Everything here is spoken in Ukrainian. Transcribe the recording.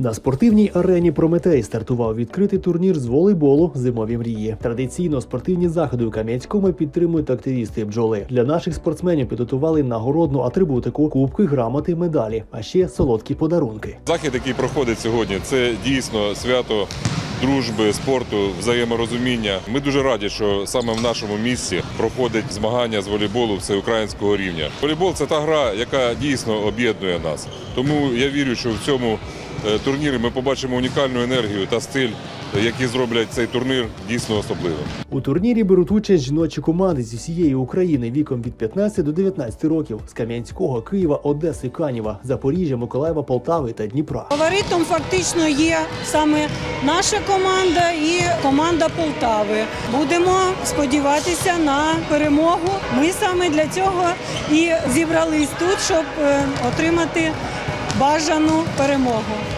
На спортивній арені Прометей стартував відкритий турнір з волейболу Зимові мрії. Традиційно спортивні заходи у Кам'янському підтримують активісти бджоли. Для наших спортсменів підготували нагородну атрибутику, кубки, грамоти, медалі, а ще солодкі подарунки. Захід, який проходить сьогодні, це дійсно свято дружби, спорту, взаєморозуміння. Ми дуже раді, що саме в нашому місті проходить змагання з волейболу всеукраїнського рівня. Волейбол це та гра, яка дійсно об'єднує нас. Тому я вірю, що в цьому турнірі ми побачимо унікальну енергію та стиль, е, які зроблять цей турнір дійсно особливим. У турнірі беруть участь жіночі команди зі всієї України віком від 15 до 19 років з Кам'янського, Києва, Одеси, Канєва, Запоріжжя, Миколаєва, Полтави та Дніпра. Фаворитом фактично є саме наша команда і команда Полтави. Будемо сподіватися на перемогу. Ми саме для цього і зібрались тут, щоб е, отримати бажану перемогу.